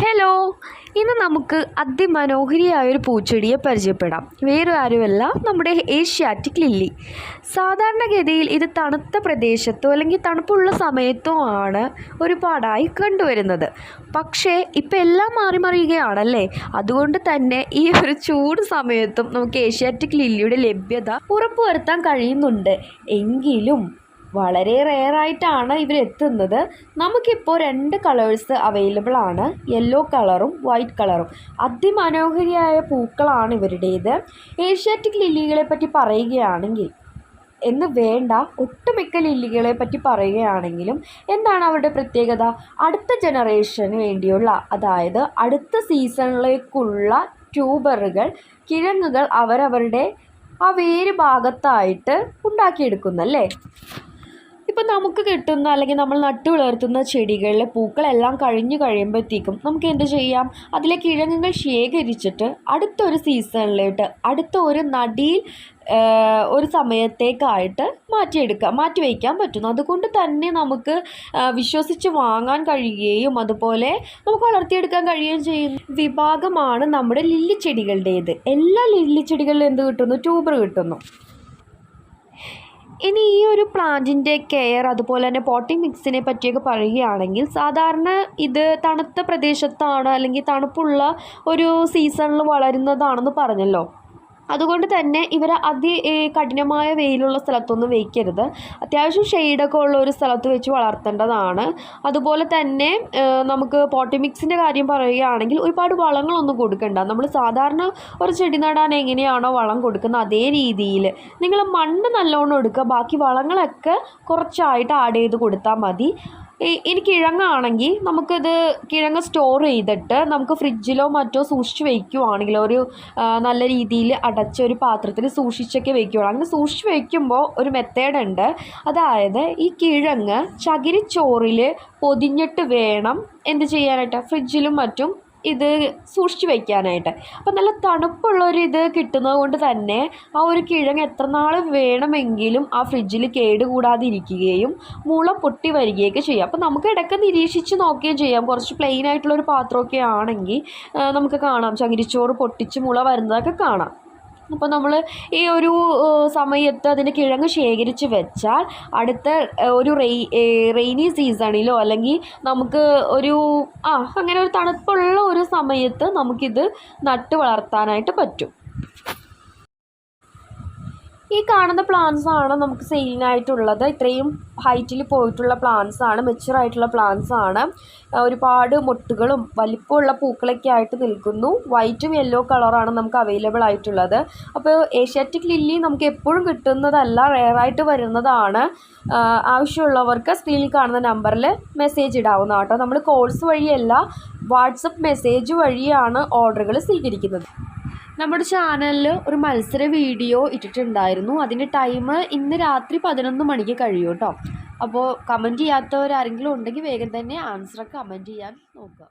Hello ഇന്ന് നമുക്ക് അതിമനോഹരിയായ ഒരു പൂച്ചെടിയെ പരിചയപ്പെടാം. വേറെ ആരുമല്ല നമ്മുടെ ഏഷ്യാറ്റിക് ലില്ലി സാധാരണഗതിയിൽ ഇത് തണുത്ത പ്രദേശത്തോ അല്ലെങ്കിൽ തണുപ്പുള്ള സമയത്തോ ആണ് ഒരുപാടായി കണ്ടുവരുന്നത്. പക്ഷേ ഇപ്പം എല്ലാം മാറി മറിയുകയാണല്ലേ? അതുകൊണ്ട് തന്നെ ഈ ഒരു ചൂട് സമയത്തും നമുക്ക് ഏഷ്യാറ്റിക് ലില്ലിയുടെ ലഭ്യത ഉറപ്പുവരുത്താൻ കഴിയുന്നുണ്ട്. എങ്കിലും വളരെ റെയറായിട്ടാണ് ഇവരെത്തുന്നത്. നമുക്കിപ്പോൾ രണ്ട് കളേഴ്സ് അവൈലബിൾ ആണ്. യെല്ലോ കളറും വൈറ്റ് കളറും. അതിമനോഹരിയായ പൂക്കളാണ് ഇവരുടേത്. ഏഷ്യാറ്റിക് ലില്ലികളെ പറ്റി പറയുകയാണെങ്കിൽ എന്ന് വേണ്ട ഒട്ടുമിക്ക ലില്ലികളെ പറ്റി പറയുകയാണെങ്കിലും എന്താണ് അവരുടെ പ്രത്യേകത? അടുത്ത ജനറേഷന് വേണ്ടിയുള്ള അതായത് അടുത്ത സീസണിലേക്കുള്ള ട്യൂബറുകൾ കിഴങ്ങുകൾ അവരവരുടെ ആ വേര് ഭാഗത്തായിട്ട് ഉണ്ടാക്കിയെടുക്കുന്നല്ലേ? ഇപ്പം നമുക്ക് കിട്ടുന്ന അല്ലെങ്കിൽ നമ്മൾ നട്ടു വളർത്തുന്ന ചെടികളിലെ പൂക്കളെല്ലാം കഴിഞ്ഞു കഴിയുമ്പോഴത്തേക്കും നമുക്ക് എന്ത് ചെയ്യാം? അതിലെ കിഴങ്ങുകൾ ശേഖരിച്ചിട്ട് അടുത്തൊരു സീസണിലോട്ട് അടുത്ത ഒരു നടിയിൽ ഒരു സമയത്തേക്കായിട്ട് മാറ്റിയെടുക്കാം മാറ്റി വയ്ക്കാൻ പറ്റുന്നു. അതുകൊണ്ട് തന്നെ നമുക്ക് വിശ്വസിച്ച് വാങ്ങാൻ കഴിയുകയും അതുപോലെ നമുക്ക് വളർത്തിയെടുക്കാൻ കഴിയുകയും ചെയ്യുന്ന. വിഭാഗമാണ് നമ്മുടെ ലില്ലി ചെടികളുടേത്. എല്ലാ ലില്ലി ചെടികളിലും എന്ത് കിട്ടുന്നു? ട്യൂബർ കിട്ടുന്നു. ഇനി ഈ ഒരു പ്ലാന്റിന്റെ കെയർ അതുപോലെ തന്നെ പോട്ടിംഗ് മിക്സിനെ പറ്റിയൊക്കെ പറയുകയാണെങ്കിൽ സാധാരണ ഇത് തണുത്ത പ്രദേശത്താണ് അല്ലെങ്കിൽ തണുപ്പുള്ള ഒരു സീസണിൽ വളരുന്നതാണെന്ന് പറഞ്ഞല്ലോ. അതുകൊണ്ട് തന്നെ ഇവർ അതി കഠിനമായ വെയിലുള്ള സ്ഥലത്തൊന്നും വയ്ക്കരുത്. അത്യാവശ്യം ഷെയ്ഡൊക്കെ ഉള്ള ഒരു സ്ഥലത്ത് വെച്ച് വളർത്തേണ്ടതാണ്. അതുപോലെ തന്നെ നമുക്ക് പോട്ടിമിക്സിന്റെ കാര്യം പറയുകയാണെങ്കിൽ ഒരുപാട് വളങ്ങളൊന്നും കൊടുക്കണ്ട. നമ്മൾ സാധാരണ ഒരു ചെടി നടാൻ എങ്ങനെയാണോ വളം കൊടുക്കുന്നത് അതേ രീതിയിൽ. നിങ്ങൾ മണ്ണ് നല്ലോണം എടുക്കുക. ബാക്കി വളങ്ങളൊക്കെ കുറച്ചായിട്ട് ആഡ് ചെയ്ത് കൊടുത്താൽ മതി. ഇനി കിഴങ്ങാണെങ്കിൽ നമുക്കിത് കിഴങ്ങ് സ്റ്റോർ ചെയ്തിട്ട് നമുക്ക് ഫ്രിഡ്ജിലോ മറ്റോ സൂക്ഷിച്ച് വയ്ക്കുവാണെങ്കിൽ ഒരു നല്ല രീതിയിൽ അടച്ച ഒരു പാത്രത്തിൽ സൂക്ഷിച്ചൊക്കെ വയ്ക്കുകയുള്ളൂ അങ്ങനെ സൂക്ഷിച്ച് വയ്ക്കുമ്പോൾ ഒരു മെത്തേഡ് ഉണ്ട്. അതായത് ഈ കിഴങ്ങ് ചകിരിച്ചോറിൽ പൊതിഞ്ഞിട്ട് വേണം എന്ത് ചെയ്യാനായിട്ട്? ഫ്രിഡ്ജിലും മറ്റും ഇത് സൂക്ഷിച്ച് വയ്ക്കാനായിട്ട് അപ്പം നല്ല തണുപ്പുള്ളൊരു ഇത് കിട്ടുന്നത് കൊണ്ട് തന്നെ ആ ഒരു കിഴങ്ങ് എത്ര നാൾ വേണമെങ്കിലും ആ ഫ്രിഡ്ജിൽ കേടുകൂടാതെ ഇരിക്കുകയും മുള പൊട്ടി വരികയൊക്കെ ചെയ്യാം. അപ്പം നമുക്ക് ഇടയ്ക്ക് നിരീക്ഷിച്ച് നോക്കുകയും ചെയ്യാം. കുറച്ച് പ്ലെയിൻ ആയിട്ടുള്ള ഒരു പാത്രമൊക്കെ ആണെങ്കിൽ നമുക്ക് കാണാം. ചകിരിച്ചോറ് പൊട്ടിച്ച് മുള വരുന്നതൊക്കെ കാണാം. അപ്പോൾ നമ്മൾ ഈ ഒരു സമയത്ത് അതിന്റെ കിഴങ്ങ് ശേഖരിച്ച് വെച്ചാൽ അടുത്ത ഒരു റെയ് റെയിനി സീസണിലോ അല്ലെങ്കിൽ നമുക്ക് ഒരു ആ അങ്ങനെ ഒരു തണുപ്പുള്ള ഒരു സമയത്ത് നമുക്കിത് നട്ട് വളർത്താനായിട്ട് പറ്റും. ഈ കാണുന്ന പ്ലാന്റ്സ് ആണ് നമുക്ക് സെയിലിനായിട്ടുള്ളത് ഇത്രയും ഹൈറ്റിൽ പോയിട്ടുള്ള പ്ലാന്റ്സ് ആണ് മെച്ചുവർ ആയിട്ടുള്ള പ്ലാന്റ്സ് ആണ്. ഒരുപാട് മൊട്ടുകളും വലിപ്പമുള്ള പൂക്കളൊക്കെ ആയിട്ട് നിൽക്കുന്നു. വൈറ്റും യെല്ലോ കളറാണ് നമുക്ക് അവൈലബിൾ ആയിട്ടുള്ളത്. അപ്പോൾ ഏഷ്യാറ്റിക് ലില്ലി നമുക്ക് എപ്പോഴും കിട്ടുന്നതല്ല റെയറായിട്ട് വരുന്നതാണ്. ആവശ്യമുള്ളവർക്ക് സ്ക്രീനിൽ കാണുന്ന നമ്പറിൽ മെസ്സേജ് ഇടാവുന്ന കേട്ടോ. നമ്മൾ കോൾസ് വഴിയല്ല വാട്സപ്പ് മെസ്സേജ് വഴിയാണ് ഓർഡറുകൾ സ്വീകരിക്കുന്നത്. നമ്മുടെ ചാനലിൽ ഒരു മത്സര വീഡിയോ ഇട്ടിട്ടുണ്ടായിരുന്നു. അതിന്റെ ടൈം ഇന്ന് രാത്രി പതിനൊന്ന് മണിക്ക് കഴിയും കേട്ടോ അപ്പോൾ കമന്റ് ചെയ്യാത്തവരാരെങ്കിലും ഉണ്ടെങ്കിൽ വേഗം തന്നെ ആൻസർ കമന്റ് ചെയ്യാൻ നോക്കുക.